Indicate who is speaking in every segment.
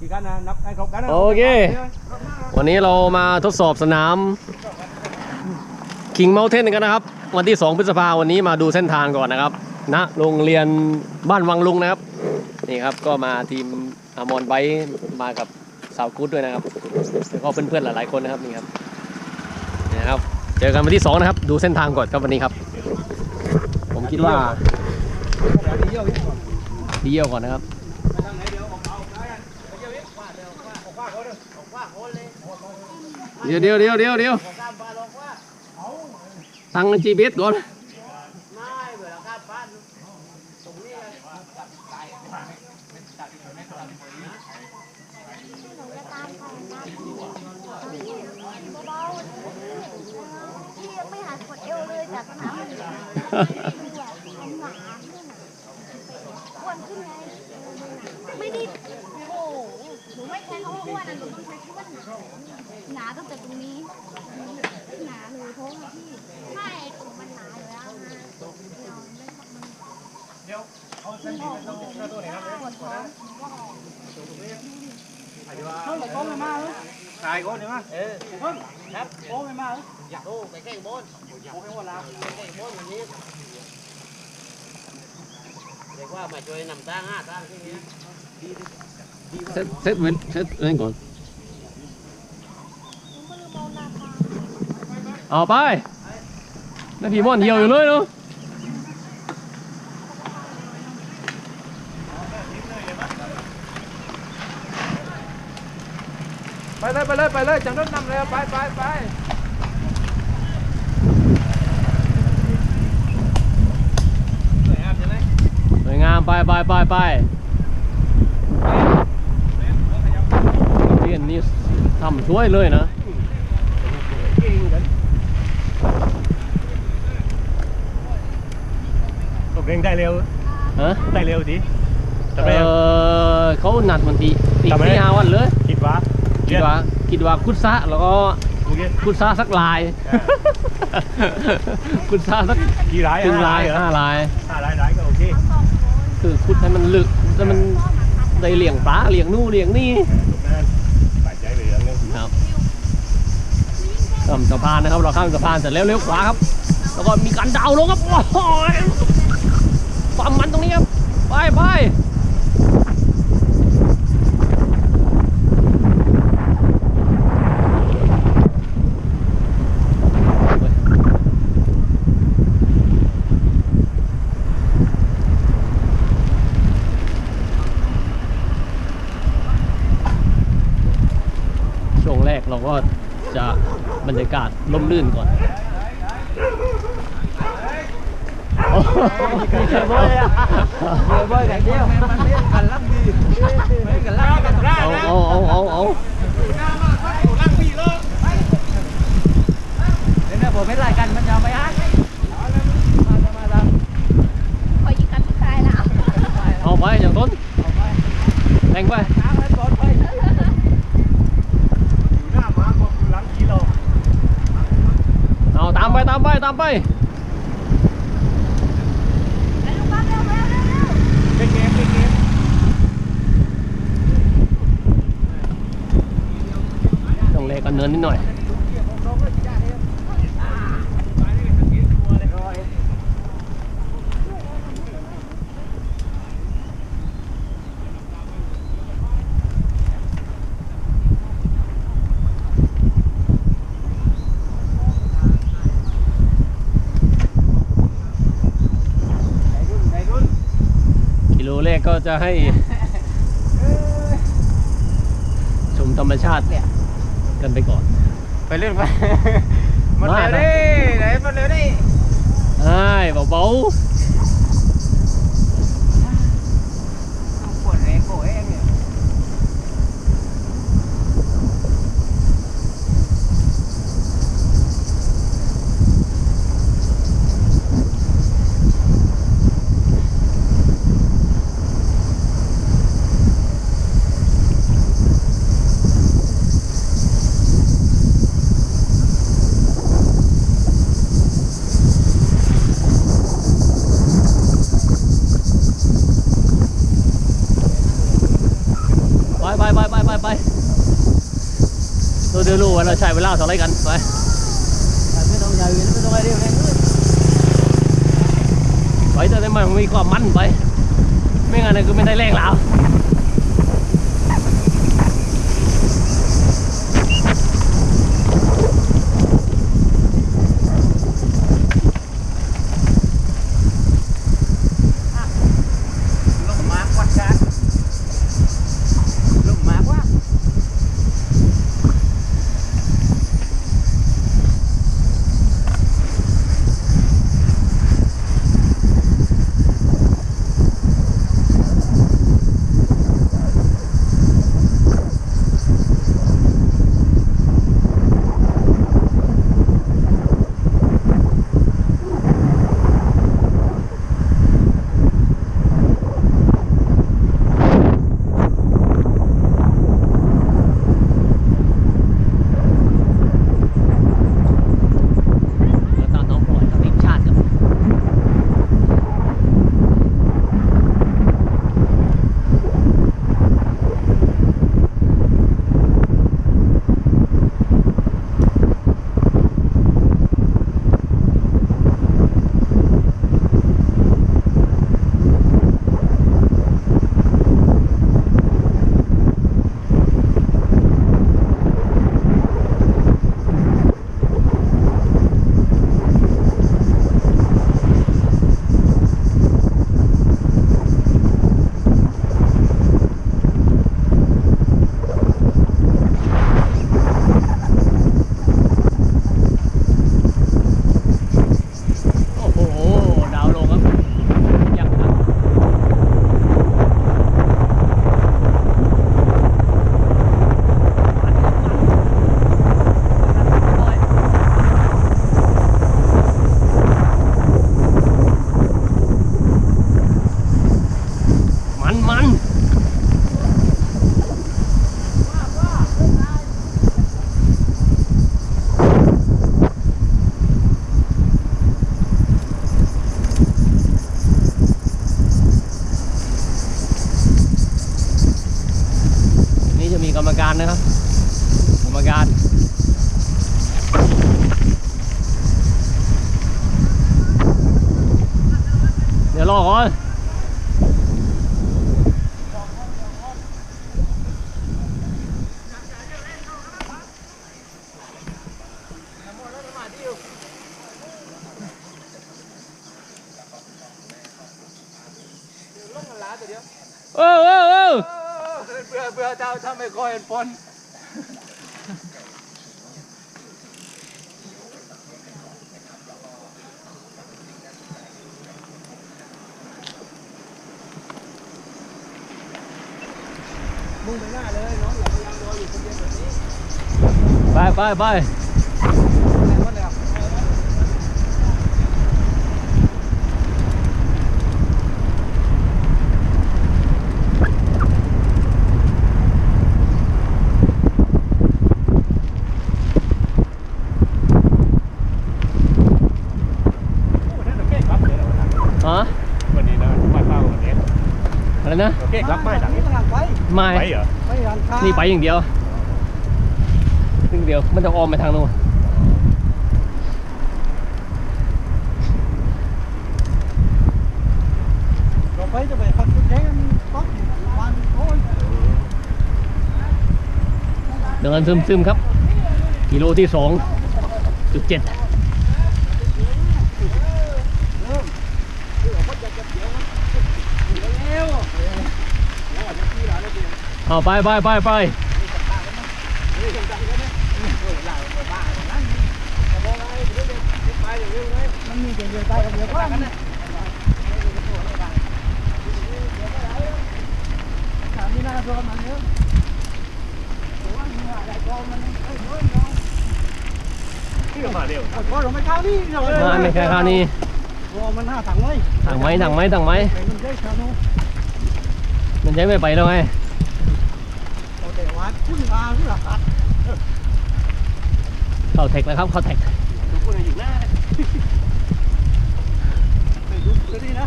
Speaker 1: กี่กันนะนับให้ครบกันนะ
Speaker 2: โอเค วันนี้เรามาทดสอบสนาม King Mountain กันนะครับ วันที่ 2 พฤษภาวันนี้มาดูเส้นทางก่อนนะครับณโรงเรียนบ้านวังลุงนะครับ นี่ครับก็มาทีมอมอนไบมากับสาวกู๊ดด้วยนะครับแล้วก็เพื่อนๆหลายๆคนนะครับนี่ครับนี่นะครับ เจอกันวันที่ 2 นะครับ ดูเส้นทางก่อนครับวันนี้ครับ ผมคิดว่าที่เยี่ยวก่อนนะครับ เดี๋ยวเดี๋ยวเดี๋ยวเดี๋ยวเดี๋ยวตั้งจีบีก่อน
Speaker 3: ไม่หายปวดเอวเลยจากสนามมันหนาขึ้นอะอ้วนขึ้นไงม่ได้โอ้หนูไม่ ใช้คำว่าอ้วนนะหนูต้องใช้คำว่าหนาหนาตั้งแต่ตรงนี้ หนาเลยเพราะว่าพี่ไม่ถุงมันหนาอยู่แล้วนะเดี๋ยวเอาเส้นนี้เป็นตัวตัวไหนครับปวดท้องหนูก็ออก
Speaker 1: เขาหลบกล้งไม่มาเหรอถ่ายก้อนใช่ไหมเออครับโอ้ไม่มาเหรออยากโอ้ไปแข่งบอลโอ้ไปหมดแล้วแข่งบอลวันนี้
Speaker 4: เรียกว่ามาช่วยนำตั้งห้าตั้งที่นี้
Speaker 2: เซตเซตเว้นเซตเล่นก่อน
Speaker 3: หนูก็เลยมองหน้าตา
Speaker 2: เอาไปแล้วพี่ม่อนเหี่ยวอยู่เลยเนาะ
Speaker 1: ไปเลยไปเลยไปเลยจังรถนำเลยไปไปไป
Speaker 2: สวยงามไปไปไปไปเพียนนี่ ทำช่วยเลยนะ
Speaker 1: ตกเร่งได้เร็ว
Speaker 2: ฮะ
Speaker 1: ได้เร็วดิ
Speaker 2: เออเขานัดวันที่อีก
Speaker 1: ทำไม
Speaker 2: ที่ห้าวันเลย
Speaker 1: คิดว่า
Speaker 2: คิดว่าคิดว่าคุดซะแล้วก็
Speaker 1: โอเค
Speaker 2: คุดซะสักลายคุดซะสัก
Speaker 1: กี่ราย
Speaker 2: ครึ่งลาย
Speaker 1: เหรอ
Speaker 2: ห้าลาย
Speaker 1: ห้ารายรายก็โอเค
Speaker 3: สองคน
Speaker 2: คือคุดให้มันลึกแล้วมันได้เลี้ยงปลาเลี้ยงนู่นเลี้ยงนี่
Speaker 1: นั่นปัจจัยไปเรื่องนึง
Speaker 2: ครับ ข้ามสะพานนะครับ เราข้ามสะพานเสร็จแล้วเลี้ยวขวาครับ แล้วก็มีการดาวลงครับโอ้ยความมันตรงนี้ครับ ไปไปช่วงแรกเราก็จะบรรยากาศ ลื่นก่อนโอ้โห
Speaker 1: เชื่อบ่อยอะเชื่อบ่อยแต่เดียวมันเล่นกันลักดีเล่กันลักกันลัก
Speaker 2: เอาเอาเอาเอาเอา
Speaker 1: เดี๋ยวนะผมไม่ไล่กันมันยาวไปฮะ
Speaker 2: เอาไปอย่างต้นแรงไป
Speaker 1: น้ำให้ปลอดภัยอยู่หน้าม้าก็อยู่หลังกิโล
Speaker 2: เอาตามไปตามไปตามไป
Speaker 3: ไปลูกบ้านเร็วเร็วเร็วเร็ว
Speaker 1: เล่นเกมเล่นเกม
Speaker 2: ต้องเลกั นเนินนิดหน่อยกิโลแรกก็จะให้ชมธรรมชาติ กันไปก่อน
Speaker 1: ไปเล่นไปมันเร็วดิไหนมันเร็วดิ
Speaker 2: ใช่เบา
Speaker 1: ป เรา
Speaker 2: เดียวรู้ว่าเราใช้เวลาเท่าไรกันไป
Speaker 1: ไม่ต้องใหญ่ไม่ต้องอะไรเดียวเลย
Speaker 2: ไปแต่ได้มันมีความมั่นไป ไม่งั้นก็ไม่ได้แรงแล้ว เบื่
Speaker 1: อเบื่อเจ้าถ้าไม่คอยปน มุ่งไปหน้าเลยน้องอย่าพยายามรออยู่คนเดียวแบบนี้
Speaker 2: ไปไปไป
Speaker 1: แรงมากเลยครับ
Speaker 2: ฮะ
Speaker 5: วันนี้นะไม่เป้าวันนี้
Speaker 2: อะไรนะ
Speaker 5: โอเครับไม่หลัง
Speaker 1: นี่มันหลังไป
Speaker 2: ไม่
Speaker 5: ไปเหรอ
Speaker 1: ไม่หลังคา
Speaker 2: นี่ไปอย่างเดียวอย่างเดียวมันจะออมไปทางโน้น
Speaker 1: เราไปจะไปพักแข่งป๊อปวันโอ้ย
Speaker 2: เดินซึมซึมๆครับ กิโลที่สองจุดเจ็ด เอาไปไปไปไป
Speaker 1: มันมีเดียวใต้กับเดียวกันนะถามนี่น่าโดนมันเยอะแต่ว่ามีอะไรกองมันเอ้ยเฮ้ยน้อง
Speaker 5: ที่มาเร็ว
Speaker 1: กดคอเราไม่เข้านี่เราเลย
Speaker 2: มาในแค่คราวนี้
Speaker 1: รอมันหน้าถังไว้
Speaker 2: ถังไหมถังไหมถังไหม
Speaker 1: ไปมันได้ชาโน่
Speaker 2: มันใช้ไม่ไปแล้วไง
Speaker 1: เอาคุณาเข้า
Speaker 2: แท็กแล้ครับเข้าแท็ก
Speaker 1: ทุกคนอยู่หน้าเลยดูดูนี่นะ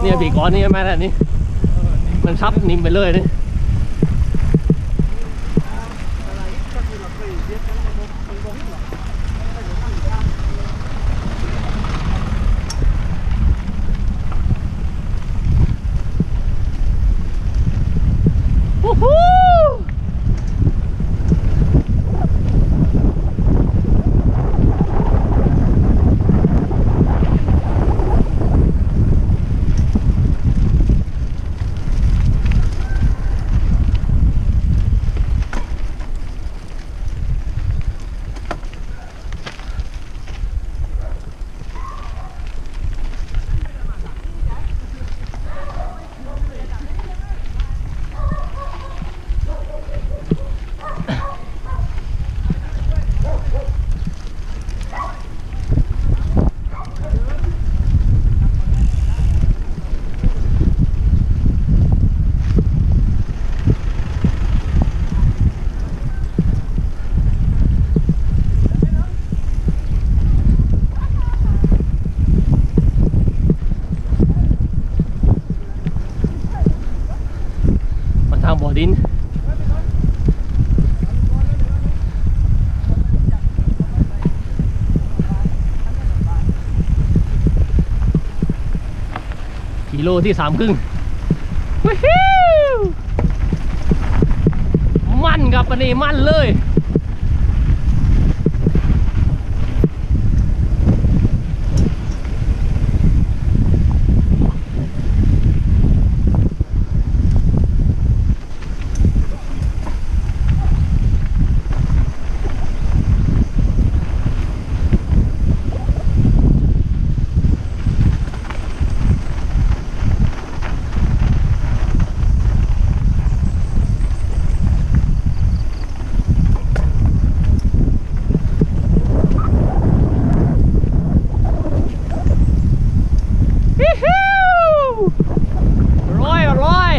Speaker 1: เนี่ย
Speaker 2: ปีกอนนี่มาแล้วนี่มันซับนิ่มไปเลยนี่ ที่สามครึ่งมันครับอันนี้มันเลย ฮิวฮิวร้อยร้อย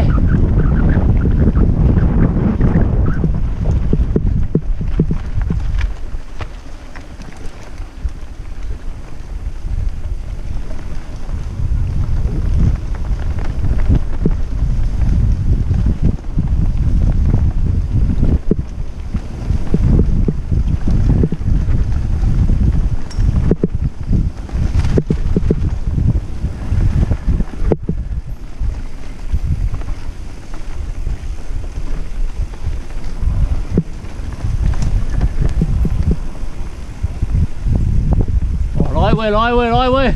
Speaker 2: โอ้ร้อย เว้ยร้อยเว้ยร้อยเว้ย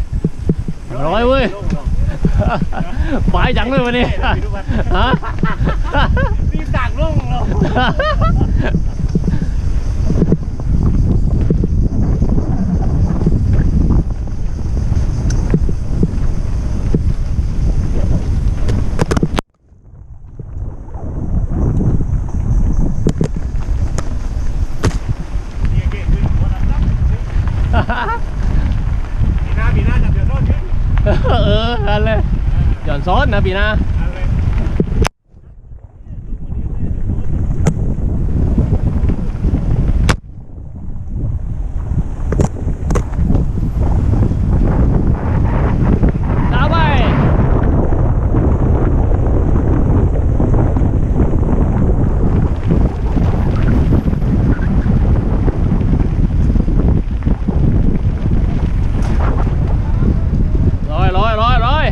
Speaker 2: ร้อยเว้ยไปจังเลยวันนี้ฮะ
Speaker 1: รีบดักลุ่งเรา
Speaker 5: นี่เก่งขึ้นหัวนั้นนะปีหน้าปีหน้าจับเดือดร้อนขึ้น
Speaker 2: เออนั่นเลยหย่อน ซ้อนนะพี่นะ
Speaker 5: เอาเลย
Speaker 2: ตามไปร้อยร้อยร้อยร้อย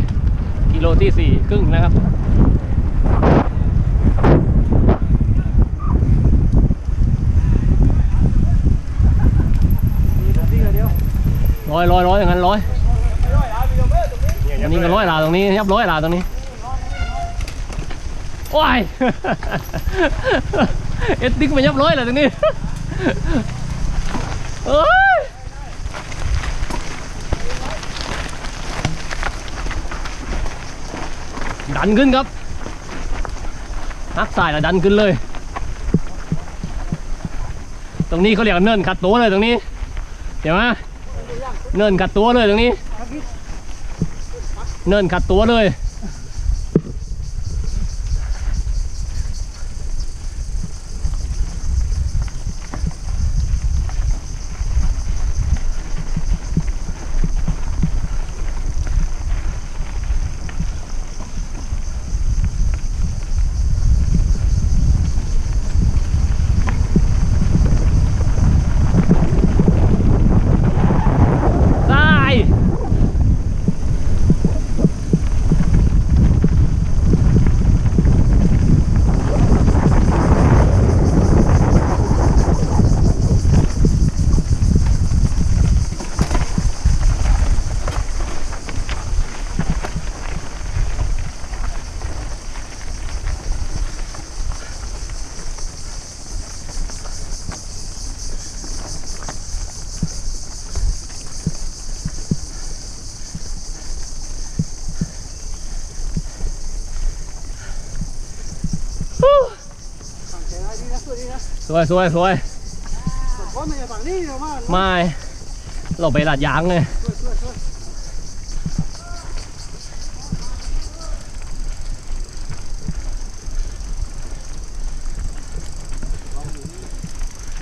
Speaker 2: กิโลที่สี่ครึ่งนะครับ ร้อยร้อยร้อยอย่างนั้นร้อย อันนี้ก็ร้อยลาตรงนี้ยั บร้อยลาตรงนี้ โอ้ย เอ็ดดิ้งมายับร้อยลยตรงนี้เอ้ยดันขึ้นครับนักสายแล้วดันขึ้นเลย ตรงนี้เขาเรียกเนินขัดตัวเลยตรงนี้ เห็นไหมเนินขัดตัวเลยตรงนี้ เนินขัดตัวเลย ส วยสวยสวย
Speaker 1: คนมาจากฝั่งนี้เราว่า
Speaker 2: ไม่เราไปลาดยางไง
Speaker 1: ช่วยช่วยช่วย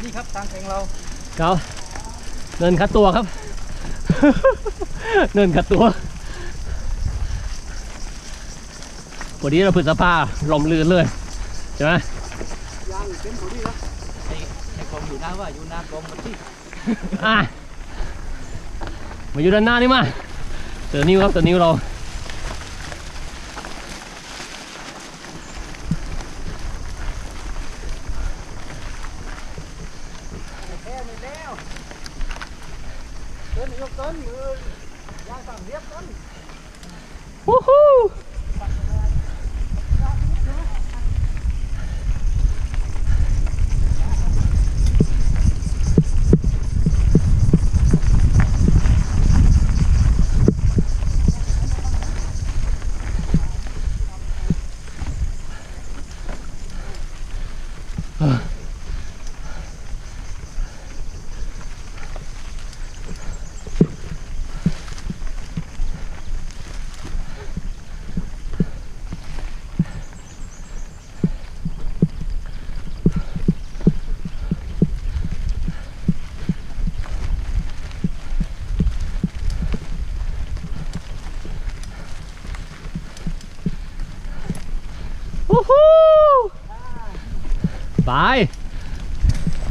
Speaker 1: นี่ครับทางแข่งเรา
Speaker 2: ครับเนินคัดตัวครับ เนินคัดตัววันนี้เราพฤษภาลมลื่นเลยใช่ไหม
Speaker 1: ยางเต็มหัวนี่นะ
Speaker 4: ไอ้ ข้าว่าอยู่หน้ากองมันที่
Speaker 2: อะมาอยู่ด้านหน้านี่มาเจอนิ้วครับเจอนิ้วเรา
Speaker 1: แค่ไม่แล้นยกต้นมือยางฝั่งเรียบต้น
Speaker 2: วู้ฮู้ วู้ ฮู้ไป